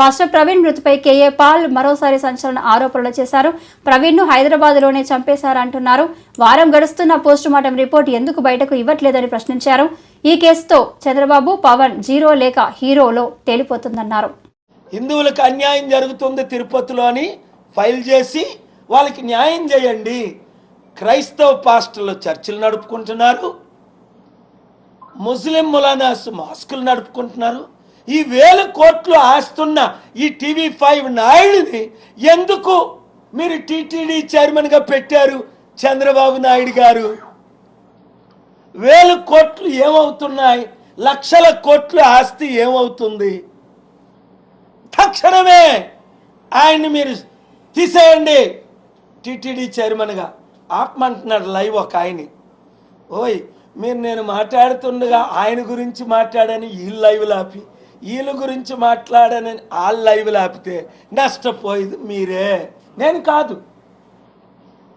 Pastor Praveen మృతిపై KA Paul మరోసారి సంచలన ఆరోపణలు చేశారు. ప్రవీణ్ను హైదరాబాద్లోనే చంపేశారంటున్నారు. వారం గడుస్తున్న పోస్టుమార్టం రిపోర్ట్ ఎందుకు బయటకు ఇవ్వట్లేదని ప్రశ్నించారు. ఈ కేసుతో చంద్రబాబు పవన్ జీరో లేక హీరోలో తేలిపోతుందన్నారు. హిందువులకు అన్యాయం జరుగుతుంది తిరుపతిలోని ఫైల్ చేసి వాళ్ళకి న్యాయం చేయండి. క్రైస్తవ పాస్టర్లు చర్చిలు నడుపుకుంటున్నారు. ముస్లిం ములానాస్ మాస్కులు నడుపుకుంటున్నారు. ఈ వేల కోట్లు ఆస్తున్న ఈ టీవీ ఫైవ్ నాయుడిని ఎందుకు మీరు టీటీడీ చైర్మన్గా పెట్టారు చంద్రబాబు నాయుడు గారు? వేల కోట్లు ఏమవుతున్నాయి? లక్షల కోట్ల ఆస్తి ఏమవుతుంది? తక్షణమే ఆయన్ని మీరు తీసేయండి టీటీడీ చైర్మన్గా. ఆపమంటున్నాడు లైవ్ ఒక ఆయన్ని. ఓయ్ మీరు నేను మాట్లాడుతుండగా ఆయన గురించి మాట్లాడని ఈ లైవ్లు ఆపి వీళ్ళ గురించి మాట్లాడని వాళ్ళ లైవ్లు ఆపితే నష్టపోయేది మీరే. నేను కాదు.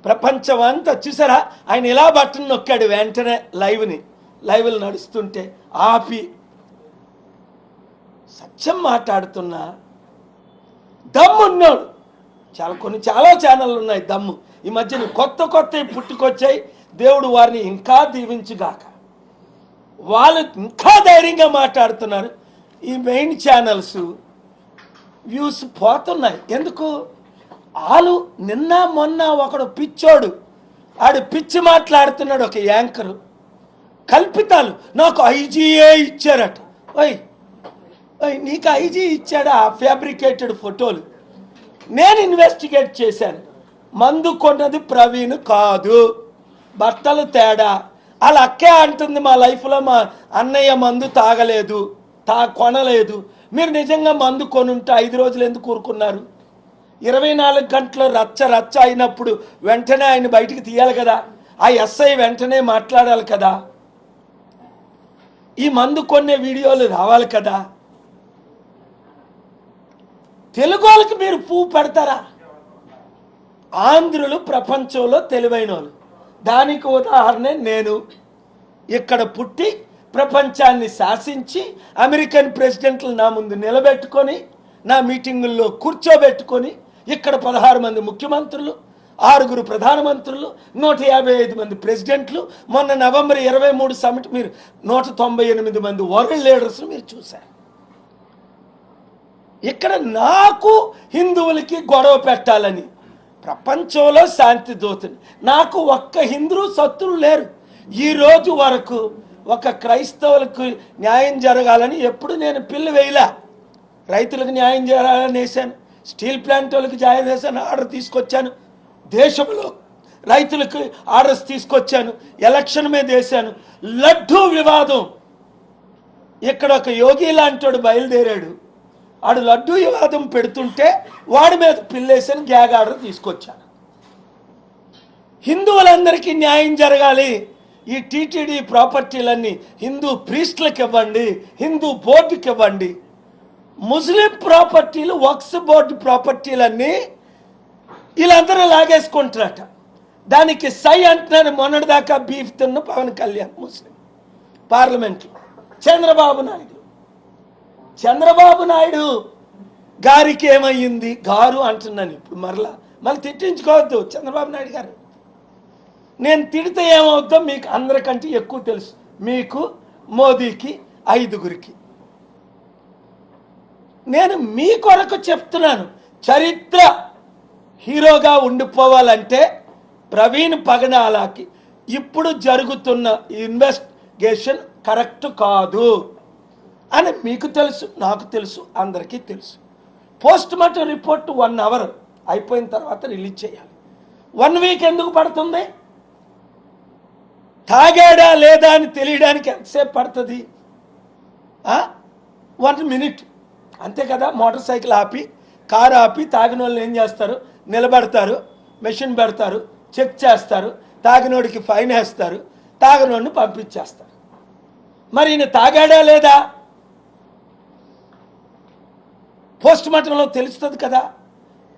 ప్రపంచం అంతా చూసారా? ఆయన ఇలా బట్టన్ నొక్కాడు వెంటనే లైవ్ని. లైవ్లు నడుస్తుంటే ఆపి సత్యం మాట్లాడుతున్నా దమ్మున్నాడు చాలా కొన్ని చాలా ఛానళ్ళు ఉన్నాయి దమ్ము. ఈ మధ్యన కొత్త కొత్తవి పుట్టుకొచ్చాయి. దేవుడు వారిని ఇంకా దీవించుగాక. వాళ్ళు ఇంకా ధైర్యంగా మాట్లాడుతున్నారు. ఈ మెయిన్ ఛానల్స్ వ్యూస్ పోతున్నాయి. ఎందుకు? ఆలు నిన్న మొన్న ఒకడు పిచ్చోడు. ఆడు పిచ్చి మాట్లాడుతున్నాడు ఒక యాంకరు. కల్పితాలు. నాకు ఐజీఏ ఇచ్చారట. ఓయ్ ఓయ్ నీకు ఐజీ ఇచ్చాడా ఫ్యాబ్రికేటెడ్ ఫోటోలు నేను ఇన్వెస్టిగేట్ చేశాను. మందు కొన్నది ప్రవీణ్ కాదు. బట్టలు తేడా. వాళ్ళ అక్కే అంటుంది మా లైఫ్లో మా అన్నయ్య మందు తాగలేదు. తా కొనలేదు. మీరు నిజంగా మందు కొనుంటే ఐదు రోజులు ఎందుకు కూరుకున్నారు ఇరవై నాలుగు గంటలు రచ్చ రచ్చ అయినప్పుడు వెంటనే ఆయన బయటికి తీయాలి కదా. ఆ ఎస్ఐ వెంటనే మాట్లాడాలి కదా. ఈ మందు కొనే వీడియోలు రావాలి కదా. తెలుగు వాళ్ళకి మీరు పువ్వు పెడతారా? ఆంధ్రులు ప్రపంచంలో తెలివైన వాళ్ళు దానికి ఉదాహరణ నేను. ఇక్కడ పుట్టి ప్రపంచాన్ని శాసించి అమెరికన్ ప్రెసిడెంట్లు నా ముందు నిలబెట్టుకొని నా మీటింగుల్లో కూర్చోబెట్టుకొని ఇక్కడ పదహారు మంది ముఖ్యమంత్రులు ఆరుగురు ప్రధానమంత్రులు నూట యాభై ఐదు మంది ప్రెసిడెంట్లు మొన్న నవంబర్ ఇరవై మూడు సమిట్ మీరు నూట తొంభై ఎనిమిది మంది వరల్డ్ లీడర్స్ని మీరు చూశారు. ఇక్కడ నాకు హిందువులకి గొడవ పెట్టాలని ప్రపంచంలో శాంతి దూతని నాకు ఒక్క హిందూ శత్రువు లేరు. ఈ రోజు వరకు ఒక క్రైస్తవులకు న్యాయం జరగాలని ఎప్పుడు నేను పిల్లు వేయలే. రైతులకు న్యాయం జరగాలని వేసాను స్టీల్ ప్లాంట్ వాళ్ళకి న్యాయం చేశాను ఆర్డర్ తీసుకొచ్చాను. దేశంలో రైతులకు ఆర్డర్స్ తీసుకొచ్చాను ఎలక్షన్ మీద వేశాను. లడ్డూ వివాదం. ఇక్కడ ఒక యోగి లాంటి బయలుదేరాడు. ఆడు లడ్డూ వివాదం పెడుతుంటే వాడి మీద పిల్లేసాను గ్యాగ్ ఆర్డర్ తీసుకొచ్చాను. హిందువులందరికీ న్యాయం జరగాలి. ఈ టీటీడీ ప్రాపర్టీలన్నీ హిందూ ప్రీస్ట్లకు ఇవ్వండి హిందూ బోర్డుకి ఇవ్వండి ముస్లిం ప్రాపర్టీలు వక్స్ బోర్డు ప్రాపర్టీలన్నీ వీళ్ళందరూ లాగేసుకుంటారట దానికి సై అంటున్నాను మొన్నటిదాకా బీఫ్ తిన్న పవన్ కళ్యాణ్ ముస్లిం పార్లమెంట్లో. చంద్రబాబు నాయుడు. చంద్రబాబు నాయుడు గారికి ఏమయ్యింది గారు అంటున్నాను ఇప్పుడు మరలా. మళ్ళీ తిట్టించుకోవద్దు చంద్రబాబు నాయుడు గారు. నేను తిడితే ఏమవుద్దో మీకు అందరికంటే ఎక్కువ తెలుసు. మీకు మోదీకి ఐదుగురికి. నేను మీ కొరకు చెప్తున్నాను. చరిత్ర హీరోగా ఉండిపోవాలంటే ప్రవీణ్ పగడాలకి ఇప్పుడు జరుగుతున్న ఇన్వెస్టిగేషన్ కరెక్ట్ కాదు అని మీకు తెలుసు నాకు తెలుసు అందరికీ తెలుసు. Post mortem report one hour అయిపోయిన తర్వాత రిలీజ్ చేయాలి. వన్ వీక్ ఎందుకు పడుతుంది? తాగాడా లేదా అని తెలియడానికి ఎంతసేపు పడుతుంది? One minute. అంతే కదా మోటార్ సైకిల్ ఆపి కారు ఆపి తాగిన వాళ్ళు ఏం చేస్తారు? నిలబడతారు మెషిన్ పెడతారు చెక్ చేస్తారు తాగినోడికి ఫైన్ వేస్తారు తాగినోడిని పంపించేస్తారు. మరి ఈయన తాగాడా లేదా? పోస్ట్ మార్టంలో తెలుస్తుంది కదా.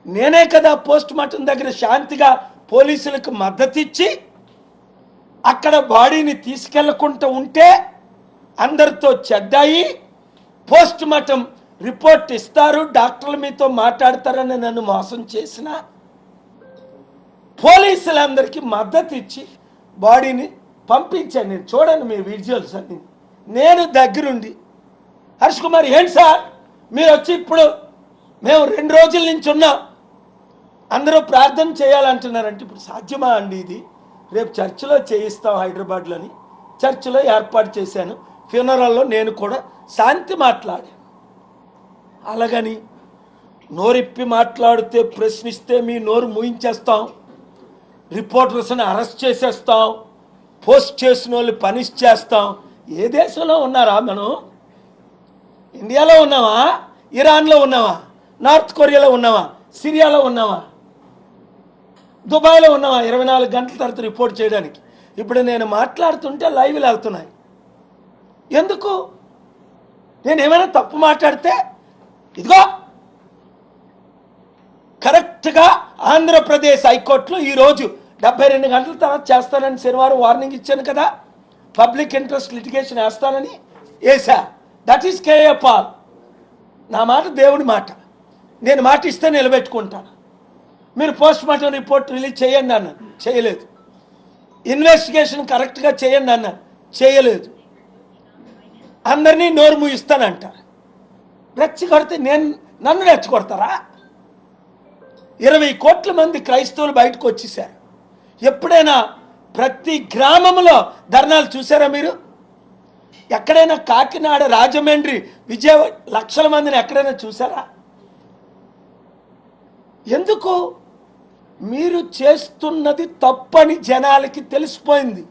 నేనే కదా పోస్ట్ మార్టం దగ్గర శాంతిగా పోలీసులకు మద్దతు ఇచ్చి అక్కడ బాడీని తీసుకెళ్ళకుండా ఉంటే అందరితో చెడ్డాయి. పోస్ట్ మార్టం రిపోర్ట్ ఇస్తారు. డాక్టర్లు మీతో మాట్లాడతారని నన్ను మోసం చేసిన పోలీసులందరికీ మద్దతు ఇచ్చి బాడీని పంపించాను. నేను చూడండి మీ విజువల్స్ అన్ని. నేను దగ్గరుండి హర్ష్ కుమార్ ఏంటి సార్? మీరు వచ్చి ఇప్పుడు మేము రెండు రోజుల నుంచి ఉన్నాం. అందరూ ప్రార్థన చేయాలంటున్నారంటే ఇప్పుడు సాధ్యమా అండి ఇది? రేపు చర్చిలో చేయిస్తాం హైదరాబాద్లోని. చర్చిలో ఏర్పాటు చేశాను. ఫ్యూనరల్లో నేను కూడా శాంతి మాట్లాడాను. అలాగని నోరిప్పి మాట్లాడితే ప్రశ్నిస్తే మీ నోరు మూయించేస్తాం. రిపోర్టర్స్ని అరెస్ట్ చేసేస్తాం. పోస్ట్ చేసిన వాళ్ళు పనిష్ చేస్తాం. ఏ దేశంలో ఉన్నారా మనం? ఇండియాలో ఉన్నావా? ఇరాన్లో ఉన్నావా? నార్త్ కొరియాలో ఉన్నావా? సిరియాలో ఉన్నావా? దుబాయ్లో ఉన్న ఇరవై నాలుగు గంటల తర్వాత రిపోర్ట్ చేయడానికి. ఇప్పుడు నేను మాట్లాడుతుంటే లైవ్లు వెళ్తున్నాయి ఎందుకు? నేను ఏమైనా తప్పు మాట్లాడితే? ఇదిగో! కరెక్ట్గా ఆంధ్రప్రదేశ్ హైకోర్టులో ఈరోజు డెబ్బై రెండు గంటల తర్వాత చేస్తానని శనివారం వార్నింగ్ ఇచ్చాను కదా? పబ్లిక్ ఇంట్రెస్ట్ లిటిగేషన్ వేస్తానని వేసా దట్ ఈస్ కేఏ పాల్. నా మాట దేవుడి మాట. నేను మాట ఇస్తే నిలబెట్టుకుంటాను. మీరు పోస్ట్ మార్టం రిపోర్ట్ రిలీజ్ చేయండి అన్నాను చేయలేదు. ఇన్వెస్టిగేషన్ కరెక్ట్గా చేయండి అన్నాను చేయలేదు. అందరినీ నోరు మూయిస్తానంట. రెచ్చగొడితే నేను నన్ను రెచ్చగొడతారా? ఇరవై కోట్ల మంది క్రైస్తవులు బయటకు వచ్చేసారు ఎప్పుడైనా ప్రతి గ్రామంలో ధర్నాలు చూసారా మీరు? ఎక్కడైనా కాకినాడ రాజమండ్రి విజయవాడ లక్షల మందిని ఎక్కడైనా చూసారా ఎందుకు మీరు చేస్తున్నది తప్పని జనాలకి తెలిసిపోయింది.